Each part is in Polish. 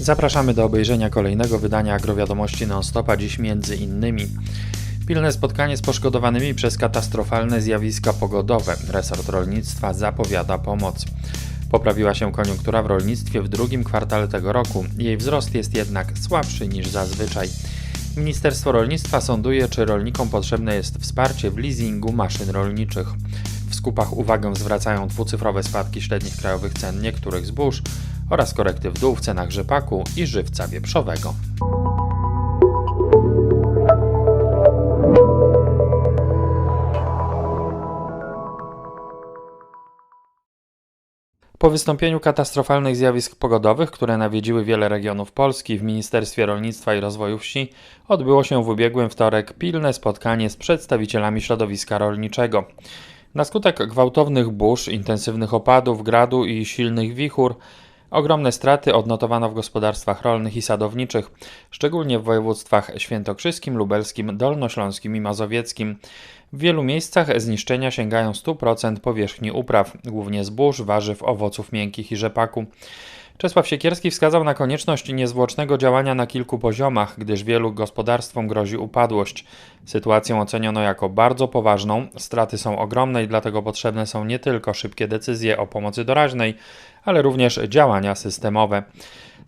Zapraszamy do obejrzenia kolejnego wydania Agrowiadomości non-stopa, dziś między innymi pilne spotkanie z poszkodowanymi przez katastrofalne zjawiska pogodowe. Resort rolnictwa zapowiada pomoc. Poprawiła się koniunktura w rolnictwie w drugim kwartale tego roku. Jej wzrost jest jednak słabszy niż zazwyczaj. Ministerstwo Rolnictwa sąduje, czy rolnikom potrzebne jest wsparcie w leasingu maszyn rolniczych. W skupach uwagę zwracają dwucyfrowe spadki średnich krajowych cen niektórych zbóż oraz korekty w dół w cenach rzepaku i żywca wieprzowego. Po wystąpieniu katastrofalnych zjawisk pogodowych, które nawiedziły wiele regionów Polski, w Ministerstwie Rolnictwa i Rozwoju Wsi odbyło się w ubiegłym wtorek pilne spotkanie z przedstawicielami środowiska rolniczego. Na skutek gwałtownych burz, intensywnych opadów, gradu i silnych wichur, ogromne straty odnotowano w gospodarstwach rolnych i sadowniczych, szczególnie w województwach świętokrzyskim, lubelskim, dolnośląskim i mazowieckim. W wielu miejscach zniszczenia sięgają 100% powierzchni upraw, głównie zbóż, warzyw, owoców miękkich i rzepaku. Czesław Siekierski wskazał na konieczność niezwłocznego działania na kilku poziomach, gdyż wielu gospodarstwom grozi upadłość. Sytuację oceniono jako bardzo poważną, straty są ogromne i dlatego potrzebne są nie tylko szybkie decyzje o pomocy doraźnej, ale również działania systemowe.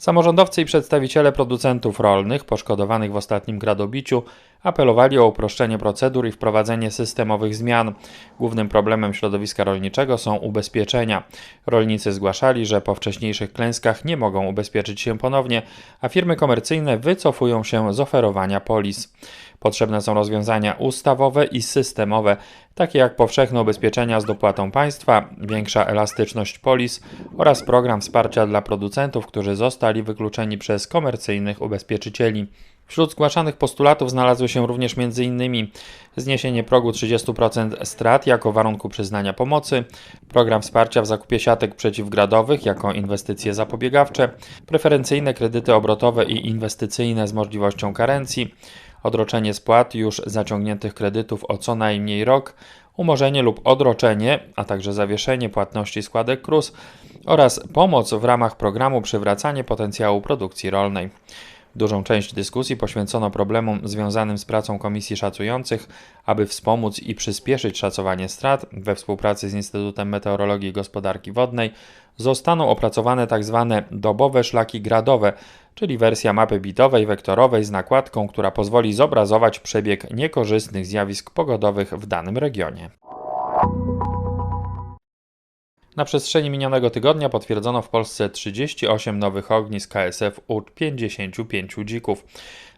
Samorządowcy i przedstawiciele producentów rolnych poszkodowanych w ostatnim gradobiciu apelowali o uproszczenie procedur i wprowadzenie systemowych zmian. Głównym problemem środowiska rolniczego są ubezpieczenia. Rolnicy zgłaszali, że po wcześniejszych klęskach nie mogą ubezpieczyć się ponownie, a firmy komercyjne wycofują się z oferowania polis. Potrzebne są rozwiązania ustawowe i systemowe, takie jak powszechne ubezpieczenia z dopłatą państwa, większa elastyczność polis oraz program wsparcia dla producentów, którzy zostali wykluczeni przez komercyjnych ubezpieczycieli. Wśród zgłaszanych postulatów znalazły się również m.in. zniesienie progu 30% strat jako warunku przyznania pomocy, program wsparcia w zakupie siatek przeciwgradowych jako inwestycje zapobiegawcze, preferencyjne kredyty obrotowe i inwestycyjne z możliwością karencji, odroczenie spłat już zaciągniętych kredytów o co najmniej rok, umorzenie lub odroczenie, a także zawieszenie płatności składek KRUS oraz pomoc w ramach programu Przywracanie potencjału produkcji rolnej. Dużą część dyskusji poświęcono problemom związanym z pracą komisji szacujących, aby wspomóc i przyspieszyć szacowanie strat we współpracy z Instytutem Meteorologii i Gospodarki Wodnej zostaną opracowane tzw. Tak dobowe szlaki gradowe, czyli wersja mapy bitowej wektorowej z nakładką, która pozwoli zobrazować przebieg niekorzystnych zjawisk pogodowych w danym regionie. Na przestrzeni minionego tygodnia potwierdzono w Polsce 38 nowych ognisk KSF u 55 dzików.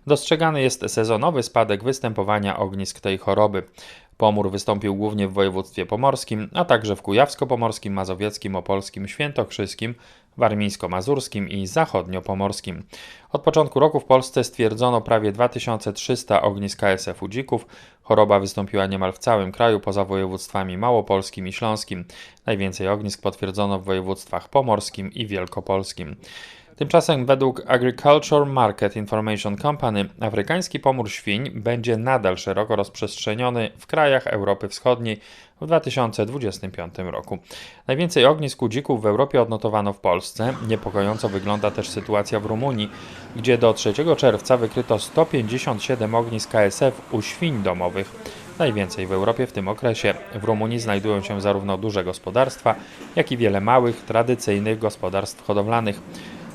Dostrzegany jest sezonowy spadek występowania ognisk tej choroby. Pomór wystąpił głównie w województwie pomorskim, a także w kujawsko-pomorskim, mazowieckim, opolskim, świętokrzyskim, warmińsko-mazurskim i zachodnio-pomorskim. Od początku roku w Polsce stwierdzono prawie 2300 ognisk KSF-u dzików. Choroba wystąpiła niemal w całym kraju, poza województwami małopolskim i śląskim. Najwięcej ognisk potwierdzono w województwach pomorskim i wielkopolskim. Tymczasem według Agriculture Market Information Company afrykański pomór świń będzie nadal szeroko rozprzestrzeniony w krajach Europy Wschodniej w 2025 roku. Najwięcej ognisk u dzików w Europie odnotowano w Polsce. Niepokojąco wygląda też sytuacja w Rumunii, gdzie do 3 czerwca wykryto 157 ognisk KSF u świń domowych. Najwięcej w Europie w tym okresie. W Rumunii znajdują się zarówno duże gospodarstwa, jak i wiele małych, tradycyjnych gospodarstw hodowlanych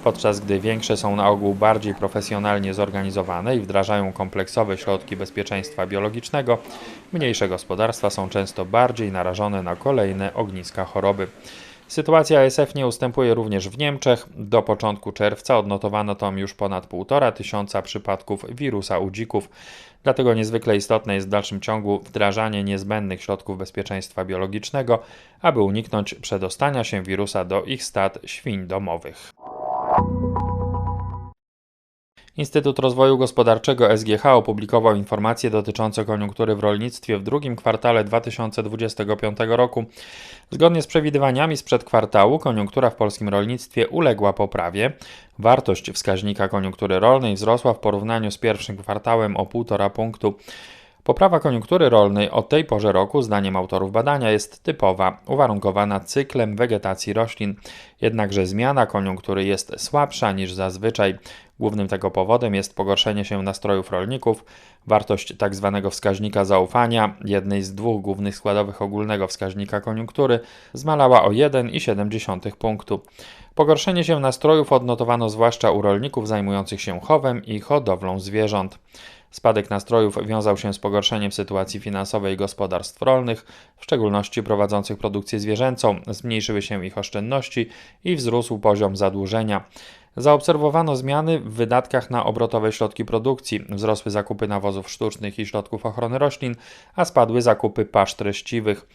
podczas gdy większe są na ogół bardziej profesjonalnie zorganizowane i wdrażają kompleksowe środki bezpieczeństwa biologicznego, mniejsze gospodarstwa są często bardziej narażone na kolejne ogniska choroby. Sytuacja ASF nie ustępuje również w Niemczech. Do początku czerwca odnotowano tam już ponad 1,5 tysiąca przypadków wirusa u dzików. Dlatego niezwykle istotne jest w dalszym ciągu wdrażanie niezbędnych środków bezpieczeństwa biologicznego, aby uniknąć przedostania się wirusa do ich stad świń domowych. Instytut Rozwoju Gospodarczego SGH opublikował informacje dotyczące koniunktury w rolnictwie w drugim kwartale 2025 roku. Zgodnie z przewidywaniami sprzed kwartału, koniunktura w polskim rolnictwie uległa poprawie. Wartość wskaźnika koniunktury rolnej wzrosła w porównaniu z pierwszym kwartałem o 1,5 punktu Poprawa koniunktury rolnej o tej porze roku, zdaniem autorów badania, jest typowa, uwarunkowana cyklem wegetacji roślin. Jednakże zmiana koniunktury jest słabsza niż zazwyczaj. Głównym tego powodem jest pogorszenie się nastrojów rolników. Wartość tzw. Tak wskaźnika zaufania, jednej z dwóch głównych składowych ogólnego wskaźnika koniunktury, zmalała o 1,7 punktu. Pogorszenie się nastrojów odnotowano zwłaszcza u rolników zajmujących się chowem i hodowlą zwierząt. Spadek nastrojów wiązał się z pogorszeniem sytuacji finansowej gospodarstw rolnych, w szczególności prowadzących produkcję zwierzęcą, zmniejszyły się ich oszczędności i wzrósł poziom zadłużenia. Zaobserwowano zmiany w wydatkach na obrotowe środki produkcji, wzrosły zakupy nawozów sztucznych i środków ochrony roślin, a spadły zakupy pasz treściwych.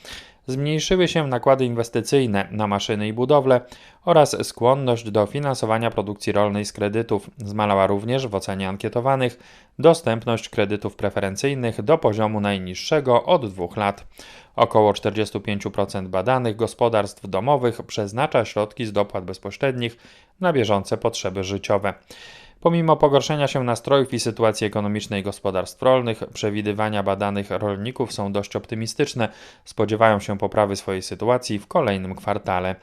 Zmniejszyły się nakłady inwestycyjne na maszyny i budowle oraz skłonność do finansowania produkcji rolnej z kredytów. Zmalała również w ocenie ankietowanych dostępność kredytów preferencyjnych do poziomu najniższego od dwóch lat. Około 45% badanych gospodarstw domowych przeznacza środki z dopłat bezpośrednich na bieżące potrzeby życiowe. Pomimo pogorszenia się nastrojów i sytuacji ekonomicznej gospodarstw rolnych, przewidywania badanych rolników są dość optymistyczne. Spodziewają się poprawy swojej sytuacji w kolejnym kwartale.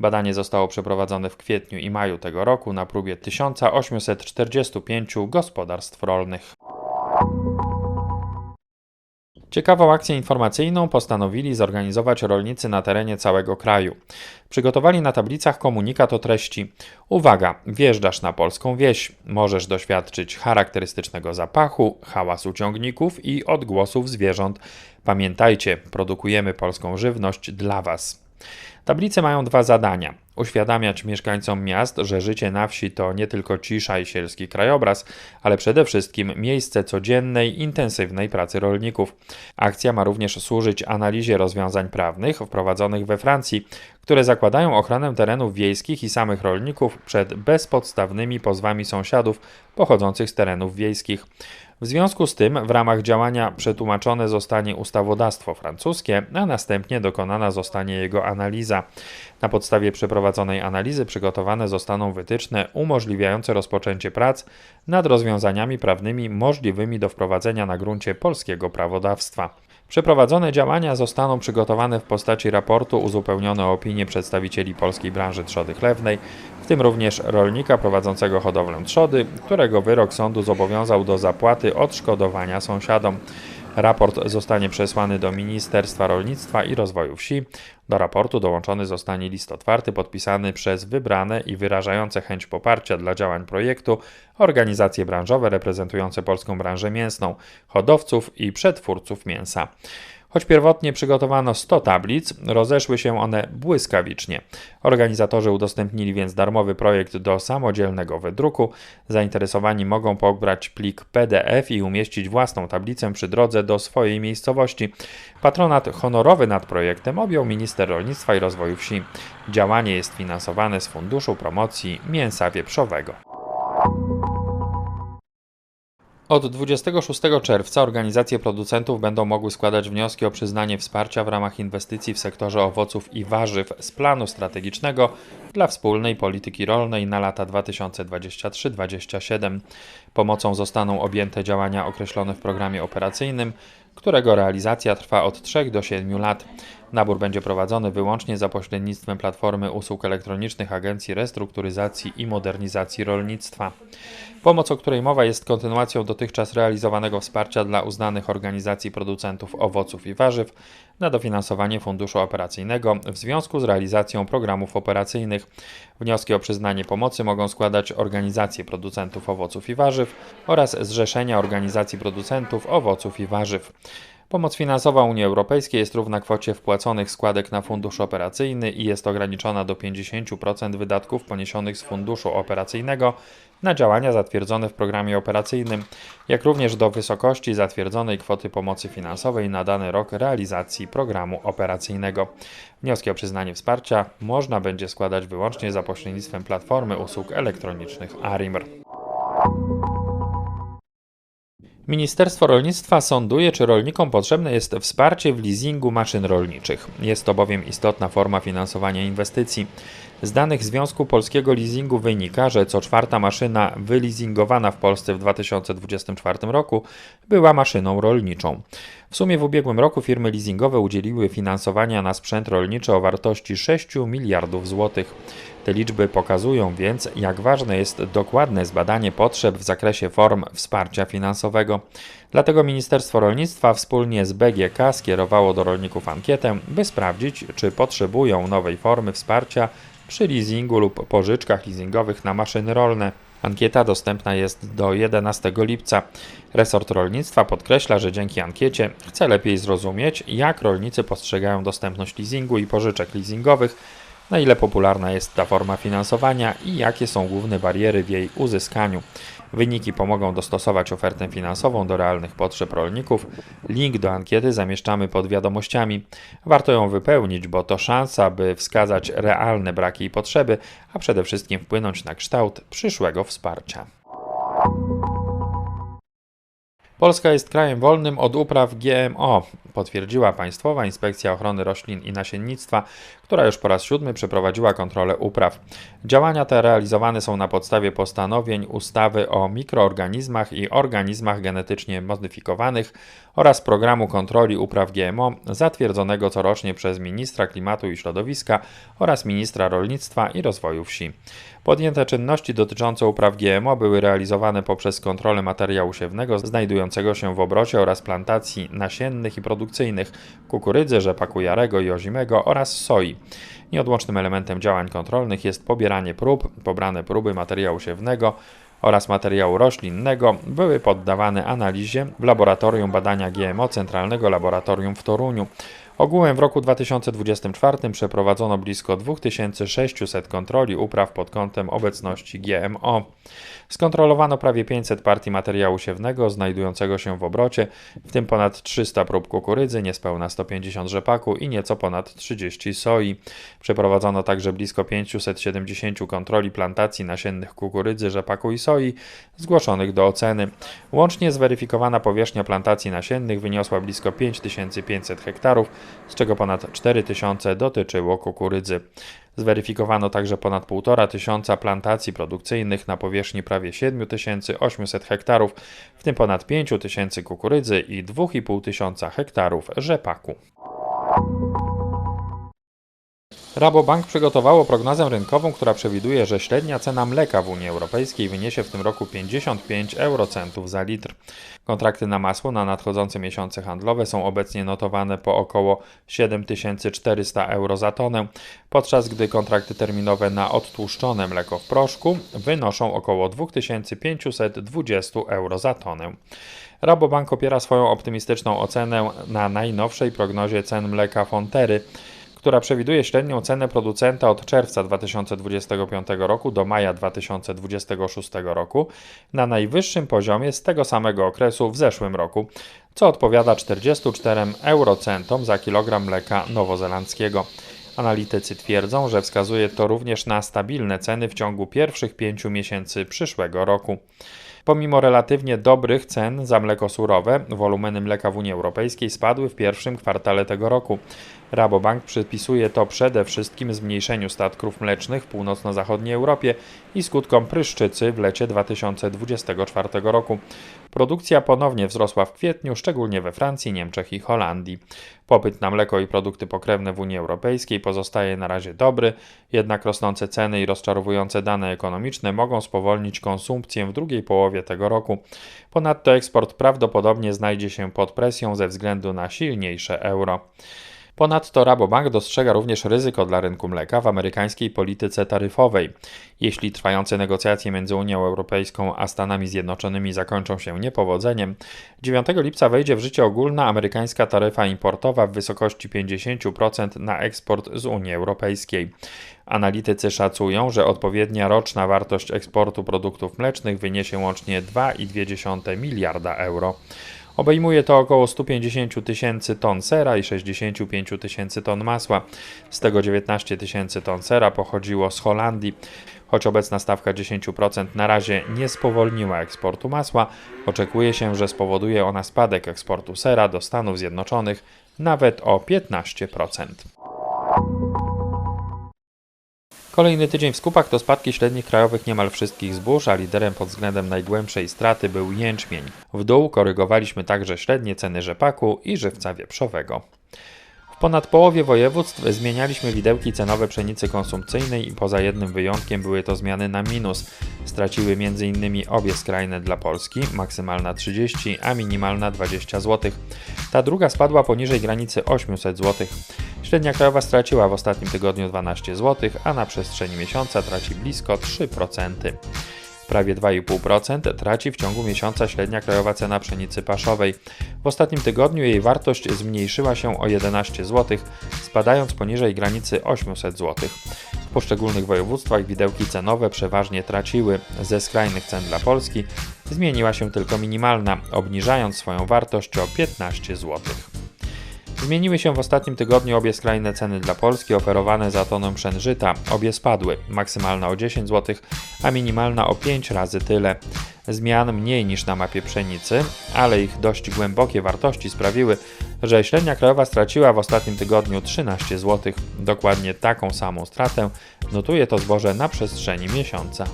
Badanie zostało przeprowadzone w kwietniu i maju tego roku na próbie 1845 gospodarstw rolnych. Ciekawą akcję informacyjną postanowili zorganizować rolnicy na terenie całego kraju. Przygotowali na tablicach komunikat o treści: Uwaga, wjeżdżasz na polską wieś. Możesz doświadczyć charakterystycznego zapachu, hałasu ciągników i odgłosów zwierząt. Pamiętajcie, produkujemy polską żywność dla Was. Tablice mają dwa zadania: uświadamiać mieszkańcom miast, że życie na wsi to nie tylko cisza i sielski krajobraz, ale przede wszystkim miejsce codziennej, intensywnej pracy rolników. Akcja ma również służyć analizie rozwiązań prawnych wprowadzonych we Francji, które zakładają ochronę terenów wiejskich i samych rolników przed bezpodstawnymi pozwami sąsiadów pochodzących z terenów wiejskich. W związku z tym w ramach działania przetłumaczone zostanie ustawodawstwo francuskie, a następnie dokonana zostanie jego analiza. Na podstawie przeprowadzonej analizy przygotowane zostaną wytyczne umożliwiające rozpoczęcie prac nad rozwiązaniami prawnymi możliwymi do wprowadzenia na gruncie polskiego prawodawstwa. Przeprowadzone działania zostaną przygotowane w postaci raportu uzupełnione o opinie przedstawicieli polskiej branży trzody chlewnej, w tym również rolnika prowadzącego hodowlę trzody, którego wyrok sądu zobowiązał do zapłaty odszkodowania sąsiadom. Raport zostanie przesłany do Ministerstwa Rolnictwa i Rozwoju Wsi. Do raportu dołączony zostanie list otwarty podpisany przez wybrane i wyrażające chęć poparcia dla działań projektu organizacje branżowe reprezentujące polską branżę mięsną, hodowców i przetwórców mięsa. Choć pierwotnie przygotowano 100 tablic, rozeszły się one błyskawicznie. Organizatorzy udostępnili więc darmowy projekt do samodzielnego wydruku. Zainteresowani mogą pobrać plik PDF i umieścić własną tablicę przy drodze do swojej miejscowości. Patronat honorowy nad projektem objął minister rolnictwa i rozwoju wsi. Działanie jest finansowane z Funduszu Promocji Mięsa Wieprzowego. Od 26 czerwca organizacje producentów będą mogły składać wnioski o przyznanie wsparcia w ramach inwestycji w sektorze owoców i warzyw z planu strategicznego dla wspólnej polityki rolnej na lata 2023-2027. Pomocą zostaną objęte działania określone w programie operacyjnym, którego realizacja trwa od 3 do 7 lat. Nabór będzie prowadzony wyłącznie za pośrednictwem Platformy Usług Elektronicznych Agencji Restrukturyzacji i Modernizacji Rolnictwa. Pomoc, o której mowa, jest kontynuacją dotychczas realizowanego wsparcia dla uznanych organizacji producentów owoców i warzyw na dofinansowanie funduszu operacyjnego w związku z realizacją programów operacyjnych. Wnioski o przyznanie pomocy mogą składać organizacje producentów owoców i warzyw oraz zrzeszenia organizacji producentów owoców i warzyw. Pomoc finansowa Unii Europejskiej jest równa kwocie wpłaconych składek na fundusz operacyjny i jest ograniczona do 50% wydatków poniesionych z funduszu operacyjnego na działania zatwierdzone w programie operacyjnym, jak również do wysokości zatwierdzonej kwoty pomocy finansowej na dany rok realizacji programu operacyjnego. Wnioski o przyznanie wsparcia można będzie składać wyłącznie za pośrednictwem platformy usług elektronicznych ARIMR. Ministerstwo Rolnictwa sąduje, czy rolnikom potrzebne jest wsparcie w leasingu maszyn rolniczych. Jest to bowiem istotna forma finansowania inwestycji. Z danych Związku Polskiego Leasingu wynika, że co czwarta maszyna wyleasingowana w Polsce w 2024 roku była maszyną rolniczą. W sumie w ubiegłym roku firmy leasingowe udzieliły finansowania na sprzęt rolniczy o wartości 6 miliardów złotych. Te liczby pokazują więc, jak ważne jest dokładne zbadanie potrzeb w zakresie form wsparcia finansowego. Dlatego Ministerstwo Rolnictwa wspólnie z BGK skierowało do rolników ankietę, by sprawdzić, czy potrzebują nowej formy wsparcia przy leasingu lub pożyczkach leasingowych na maszyny rolne. Ankieta dostępna jest do 11 lipca. Resort Rolnictwa podkreśla, że dzięki ankiecie chce lepiej zrozumieć, jak rolnicy postrzegają dostępność leasingu i pożyczek leasingowych, na ile popularna jest ta forma finansowania i jakie są główne bariery w jej uzyskaniu. Wyniki pomogą dostosować ofertę finansową do realnych potrzeb rolników. Link do ankiety zamieszczamy pod wiadomościami. Warto ją wypełnić, bo to szansa, by wskazać realne braki i potrzeby, a przede wszystkim wpłynąć na kształt przyszłego wsparcia. Polska jest krajem wolnym od upraw GMO, potwierdziła Państwowa Inspekcja Ochrony Roślin i Nasiennictwa, która już po raz siódmy przeprowadziła kontrolę upraw. Działania te realizowane są na podstawie postanowień ustawy o mikroorganizmach i organizmach genetycznie modyfikowanych oraz programu kontroli upraw GMO zatwierdzonego corocznie przez ministra klimatu i środowiska oraz ministra rolnictwa i rozwoju wsi. Podjęte czynności dotyczące upraw GMO były realizowane poprzez kontrolę materiału siewnego znajdującego się w obrocie oraz plantacji nasiennych i produkcyjnych kukurydzy, rzepaku jarego i ozimego oraz soi. Nieodłącznym elementem działań kontrolnych jest pobieranie prób. Pobrane próby materiału siewnego oraz materiału roślinnego były poddawane analizie w Laboratorium Badania GMO Centralnego Laboratorium w Toruniu. Ogółem w roku 2024 przeprowadzono blisko 2600 kontroli upraw pod kątem obecności GMO. Skontrolowano prawie 500 partii materiału siewnego znajdującego się w obrocie, w tym ponad 300 prób kukurydzy, niespełna 150 rzepaku i nieco ponad 30 soi. Przeprowadzono także blisko 570 kontroli plantacji nasiennych kukurydzy, rzepaku i soi zgłoszonych do oceny. Łącznie zweryfikowana powierzchnia plantacji nasiennych wyniosła blisko 5500 hektarów, z czego ponad 4000 dotyczyło kukurydzy. Zweryfikowano także ponad 1,5 tysiąca plantacji produkcyjnych na powierzchni prawie 7800 hektarów, w tym ponad 5 tysięcy kukurydzy i 2,5 tysiąca hektarów rzepaku. Rabobank przygotowało prognozę rynkową, która przewiduje, że średnia cena mleka w Unii Europejskiej wyniesie w tym roku 55 eurocentów za litr. Kontrakty na masło na nadchodzące miesiące handlowe są obecnie notowane po około 7400 euro za tonę, podczas gdy kontrakty terminowe na odtłuszczone mleko w proszku wynoszą około 2520 euro za tonę. Rabobank opiera swoją optymistyczną ocenę na najnowszej prognozie cen mleka Fontery, która przewiduje średnią cenę producenta od czerwca 2025 roku do maja 2026 roku na najwyższym poziomie z tego samego okresu w zeszłym roku, co odpowiada 44 eurocentom za kilogram mleka nowozelandzkiego. Analitycy twierdzą, że wskazuje to również na stabilne ceny w ciągu pierwszych pięciu miesięcy przyszłego roku. Pomimo relatywnie dobrych cen za mleko surowe, wolumeny mleka w Unii Europejskiej spadły w pierwszym kwartale tego roku. Rabobank przypisuje to przede wszystkim zmniejszeniu statków mlecznych w północno-zachodniej Europie i skutkom pryszczycy w lecie 2024 roku. Produkcja ponownie wzrosła w kwietniu, szczególnie we Francji, Niemczech i Holandii. Popyt na mleko i produkty pokrewne w Unii Europejskiej pozostaje na razie dobry, jednak rosnące ceny i rozczarowujące dane ekonomiczne mogą spowolnić konsumpcję w drugiej połowie tego roku. Ponadto eksport prawdopodobnie znajdzie się pod presją ze względu na silniejsze euro. Ponadto Rabobank dostrzega również ryzyko dla rynku mleka w amerykańskiej polityce taryfowej. Jeśli trwające negocjacje między Unią Europejską a Stanami Zjednoczonymi zakończą się niepowodzeniem, 9 lipca wejdzie w życie ogólna amerykańska taryfa importowa w wysokości 50% na eksport z Unii Europejskiej. Analitycy szacują, że odpowiednia roczna wartość eksportu produktów mlecznych wyniesie łącznie 2,2 miliarda euro. Obejmuje to około 150 tysięcy ton sera i 65 tysięcy ton masła. Z tego 19 tysięcy ton sera pochodziło z Holandii. Choć obecna stawka 10% na razie nie spowolniła eksportu masła, oczekuje się, że spowoduje ona spadek eksportu sera do Stanów Zjednoczonych nawet o 15%. Kolejny tydzień w skupach to spadki średnich krajowych niemal wszystkich zbóż, a liderem pod względem najgłębszej straty był jęczmień. W dół korygowaliśmy także średnie ceny rzepaku i żywca wieprzowego. Ponad połowie województw zmienialiśmy widełki cenowe pszenicy konsumpcyjnej i poza jednym wyjątkiem były to zmiany na minus. Straciły m.in. obie skrajne dla Polski, maksymalna 30, a minimalna 20 zł. Ta druga spadła poniżej granicy 800 zł. Średnia krajowa straciła w ostatnim tygodniu 12 zł, a na przestrzeni miesiąca traci blisko 3%. Prawie 2,5% traci w ciągu miesiąca średnia krajowa cena pszenicy paszowej. W ostatnim tygodniu jej wartość zmniejszyła się o 11 zł, spadając poniżej granicy 800 zł. W poszczególnych województwach widełki cenowe przeważnie traciły. Ze skrajnych cen dla Polski zmieniła się tylko minimalna, obniżając swoją wartość o 15 zł. Zmieniły się w ostatnim tygodniu obie skrajne ceny dla Polski oferowane za tonę pszen żyta. Obie spadły, maksymalna o 10 zł, a minimalna o 5 razy tyle. Zmian mniej niż na mapie pszenicy, ale ich dość głębokie wartości sprawiły, że średnia krajowa straciła w ostatnim tygodniu 13 zł. Dokładnie taką samą stratę notuje to zboże na przestrzeni miesiąca.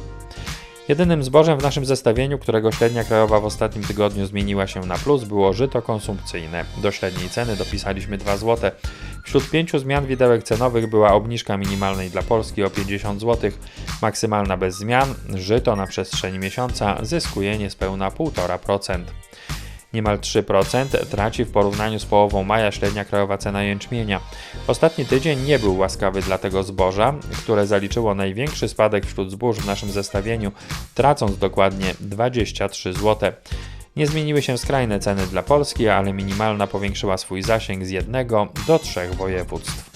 Jedynym zbożem w naszym zestawieniu, którego średnia krajowa w ostatnim tygodniu zmieniła się na plus, było żyto konsumpcyjne. Do średniej ceny dopisaliśmy 2 zł. Wśród pięciu zmian widełek cenowych była obniżka minimalnej dla Polski o 50 zł, maksymalna bez zmian, żyto na przestrzeni miesiąca zyskuje niespełna 1,5%. Niemal 3% traci w porównaniu z połową maja średnia krajowa cena jęczmienia. Ostatni tydzień nie był łaskawy dla tego zboża, które zaliczyło największy spadek wśród zbóż w naszym zestawieniu, tracąc dokładnie 23 zł. Nie zmieniły się skrajne ceny dla Polski, ale minimalna powiększyła swój zasięg z jednego do trzech województw.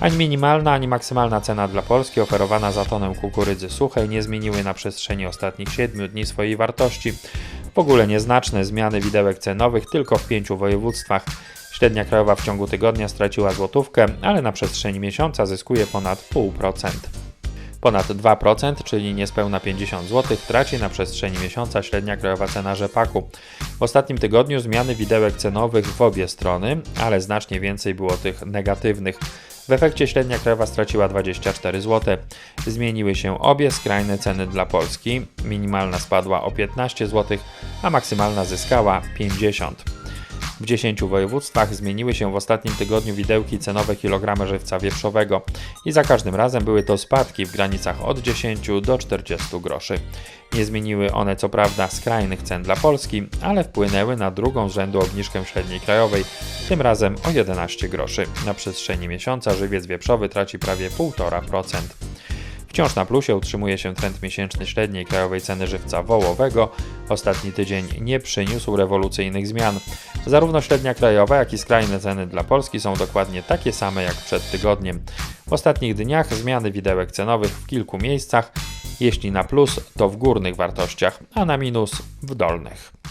Ani minimalna, ani maksymalna cena dla Polski oferowana za tonę kukurydzy suchej nie zmieniły na przestrzeni ostatnich 7 dni swojej wartości. W ogóle nieznaczne zmiany widełek cenowych tylko w pięciu województwach. Średnia krajowa w ciągu tygodnia straciła złotówkę, ale na przestrzeni miesiąca zyskuje ponad 0,5%. Ponad 2%, czyli niespełna 50 zł, traci na przestrzeni miesiąca średnia krajowa cena rzepaku. W ostatnim tygodniu zmiany widełek cenowych w obie strony, ale znacznie więcej było tych negatywnych. W efekcie średnia krajowa straciła 24 zł. Zmieniły się obie skrajne ceny dla Polski. Minimalna spadła o 15 zł, a maksymalna zyskała 50 w 10 województwach zmieniły się w ostatnim tygodniu widełki cenowe kilogramy żywca wieprzowego i za każdym razem były to spadki w granicach od 10 do 40 groszy. Nie zmieniły one co prawda skrajnych cen dla Polski, ale wpłynęły na drugą z rzędu obniżkę średniej krajowej, tym razem o 11 groszy. Na przestrzeni miesiąca żywiec wieprzowy traci prawie 1,5%. Wciąż na plusie utrzymuje się trend miesięczny średniej krajowej ceny żywca wołowego. Ostatni tydzień nie przyniósł rewolucyjnych zmian. Zarówno średnia krajowa, jak i skrajne ceny dla Polski są dokładnie takie same jak przed tygodniem. W ostatnich dniach zmiany widełek cenowych w kilku miejscach, jeśli na plus, to w górnych wartościach, a na minus w dolnych.